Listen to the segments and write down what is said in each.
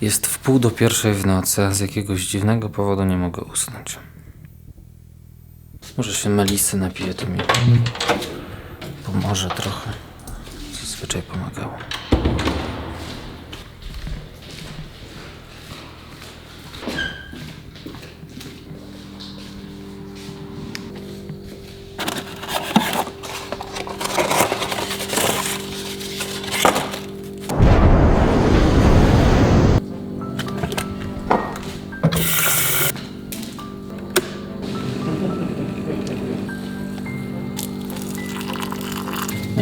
Jest w pół do pierwszej w nocy, a z jakiegoś dziwnego powodu nie mogę usnąć. Może się melisy napiję, to mi pomoże trochę. Zazwyczaj pomagało.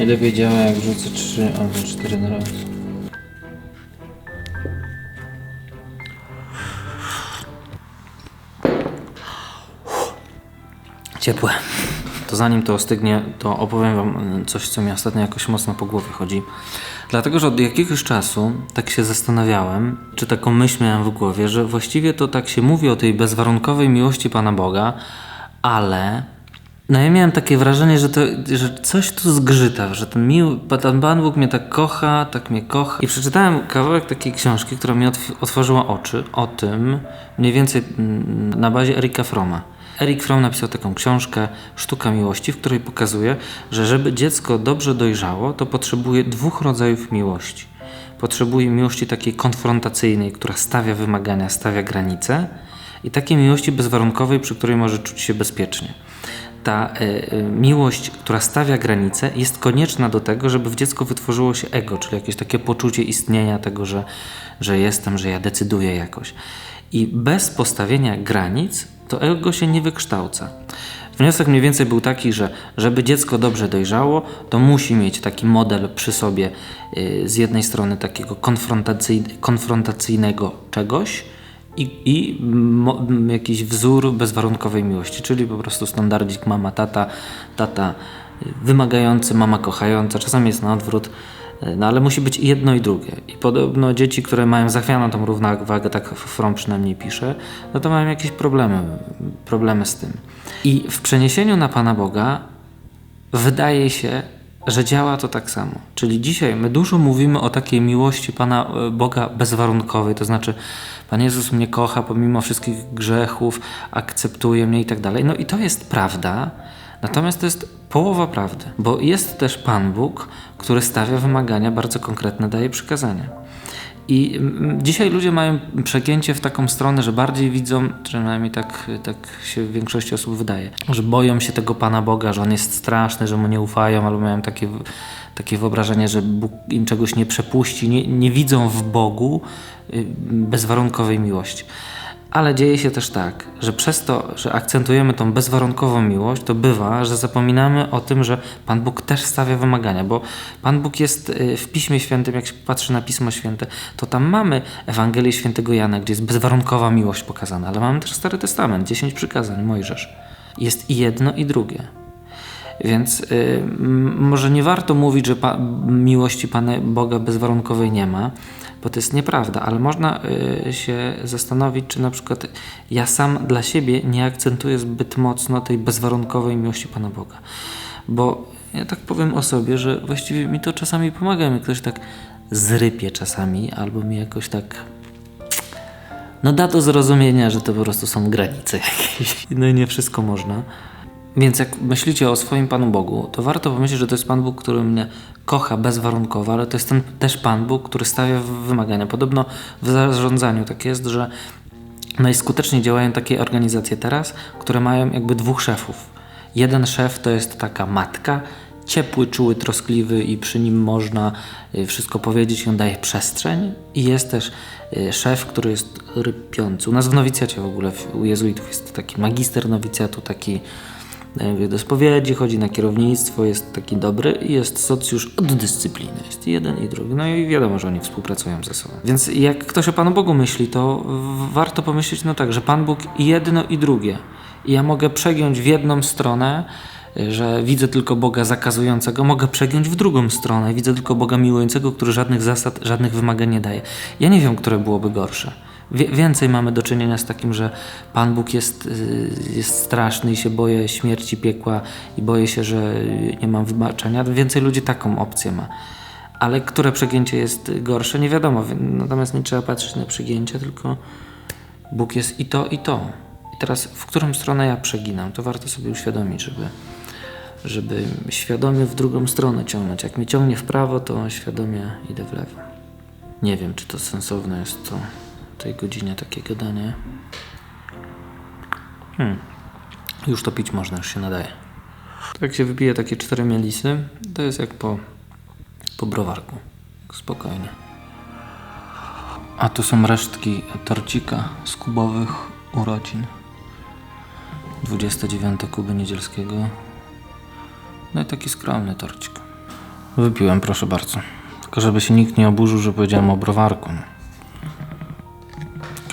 Najlepiej działa jak rzucę 3 albo 4 na raz. Ciepłe. To zanim to ostygnie, to opowiem Wam coś, co mi ostatnio jakoś mocno po głowie chodzi. Dlatego, że od jakiegoś czasu tak się zastanawiałem, czy taką myśl miałem w głowie, że właściwie to tak się mówi o tej bezwarunkowej miłości Pana Boga, ale no ja miałem takie wrażenie, że, to, że coś tu zgrzyta, że ten miły, Pan Bóg mnie tak kocha, tak mnie kocha. I przeczytałem kawałek takiej książki, która mi otw- otworzyła oczy o tym, mniej więcej mm, na bazie Erika Froma. Erik Fromm napisał taką książkę Sztuka Miłości, w której pokazuje, że żeby dziecko dobrze dojrzało, to potrzebuje dwóch rodzajów miłości. Potrzebuje miłości takiej konfrontacyjnej, która stawia wymagania, stawia granice i takiej miłości bezwarunkowej, przy której może czuć się bezpiecznie ta y, y, miłość, która stawia granice, jest konieczna do tego, żeby w dziecku wytworzyło się ego, czyli jakieś takie poczucie istnienia tego, że, że jestem, że ja decyduję jakoś. I bez postawienia granic to ego się nie wykształca. Wniosek mniej więcej był taki, że żeby dziecko dobrze dojrzało, to musi mieć taki model przy sobie y, z jednej strony takiego konfrontacyj, konfrontacyjnego czegoś, i, i mo, jakiś wzór bezwarunkowej miłości, czyli po prostu standardzik mama, tata, tata wymagający, mama kochająca, czasami jest na odwrót, y, no ale musi być jedno i drugie. I podobno dzieci, które mają zachwianą tą równowagę, tak From przynajmniej pisze, no to mają jakieś problemy, problemy z tym. I w przeniesieniu na Pana Boga wydaje się, że działa to tak samo. Czyli dzisiaj my dużo mówimy o takiej miłości Pana e, Boga bezwarunkowej, to znaczy Pan Jezus mnie kocha pomimo wszystkich grzechów, akceptuje mnie i tak dalej. No i to jest prawda, natomiast to jest połowa prawdy, bo jest też Pan Bóg, który stawia wymagania bardzo konkretne, daje przykazania. I mm, dzisiaj ludzie mają przegięcie w taką stronę, że bardziej widzą, przynajmniej tak, tak się większości osób wydaje, że boją się tego Pana Boga, że On jest straszny, że Mu nie ufają, albo mają takie, takie wyobrażenie, że Bóg im czegoś nie przepuści, nie, nie widzą w Bogu y, bezwarunkowej miłości. Ale dzieje się też tak, że przez to, że akcentujemy tą bezwarunkową miłość, to bywa, że zapominamy o tym, że Pan Bóg też stawia wymagania, bo Pan Bóg jest y, w Piśmie Świętym, jak się patrzy na Pismo Święte, to tam mamy Ewangelię Świętego Jana, gdzie jest bezwarunkowa miłość pokazana, ale mamy też Stary Testament, 10 przykazań, Mojżesz. Jest i jedno, i drugie. Więc y, może nie warto mówić, że pa, miłości Pana Boga bezwarunkowej nie ma, bo to jest nieprawda, ale można y, się zastanowić, czy na przykład ja sam dla siebie nie akcentuję zbyt mocno tej bezwarunkowej miłości Pana Boga. Bo ja tak powiem o sobie, że właściwie mi to czasami pomaga, mi ktoś tak zrypie czasami, albo mi jakoś tak no da do zrozumienia, że to po prostu są granice jakieś. No i nie wszystko można. Więc jak myślicie o swoim Panu Bogu, to warto pomyśleć, że to jest Pan Bóg, który mnie kocha bezwarunkowo, ale to jest ten też Pan Bóg, który stawia wymagania. Podobno w zarządzaniu tak jest, że najskuteczniej działają takie organizacje teraz, które mają jakby dwóch szefów. Jeden szef to jest taka matka, ciepły, czuły, troskliwy i przy nim można y, wszystko powiedzieć on daje przestrzeń. I jest też y, szef, który jest rypiący. U nas w nowicjacie w ogóle, u jezuitów jest taki magister nowicjatu, taki do spowiedzi, chodzi na kierownictwo, jest taki dobry i jest socjusz od dyscypliny. Jest jeden i drugi. No i wiadomo, że oni współpracują ze sobą. Więc jak ktoś o Panu Bogu myśli, to warto pomyśleć no tak, że Pan Bóg jedno i drugie. I ja mogę przegiąć w jedną stronę, że widzę tylko Boga zakazującego, mogę przegiąć w drugą stronę. Widzę tylko Boga miłującego, który żadnych zasad, żadnych wymagań nie daje. Ja nie wiem, które byłoby gorsze. Więcej mamy do czynienia z takim, że Pan Bóg jest, y, jest straszny i się boję śmierci, piekła i boję się, że nie mam wybaczenia. Więcej ludzi taką opcję ma. Ale które przegięcie jest gorsze, nie wiadomo. Wi- Natomiast nie trzeba patrzeć na przegięcie, tylko Bóg jest i to, i to. I teraz, w którą stronę ja przeginam, to warto sobie uświadomić, żeby, żeby świadomie w drugą stronę ciągnąć. Jak mnie ciągnie w prawo, to świadomie idę w lewo. Nie wiem, czy to sensowne jest to tej godzinie takie gadanie. Hmm. Już to pić można, już się nadaje. Jak się wypije takie cztery mielisy, to jest jak po, po browarku. Spokojnie. A tu są resztki torcika z kubowych urodzin. 29 Kuby Niedzielskiego. No i taki skromny torcik. Wypiłem, proszę bardzo. Tylko żeby się nikt nie oburzył, że powiedziałem o browarku.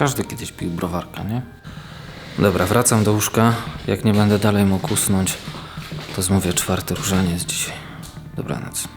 Każdy kiedyś pił browarka, nie? Dobra, wracam do łóżka. Jak nie będę dalej mógł usnąć, to zmówię czwarty różaniec dzisiaj. Dobranoc.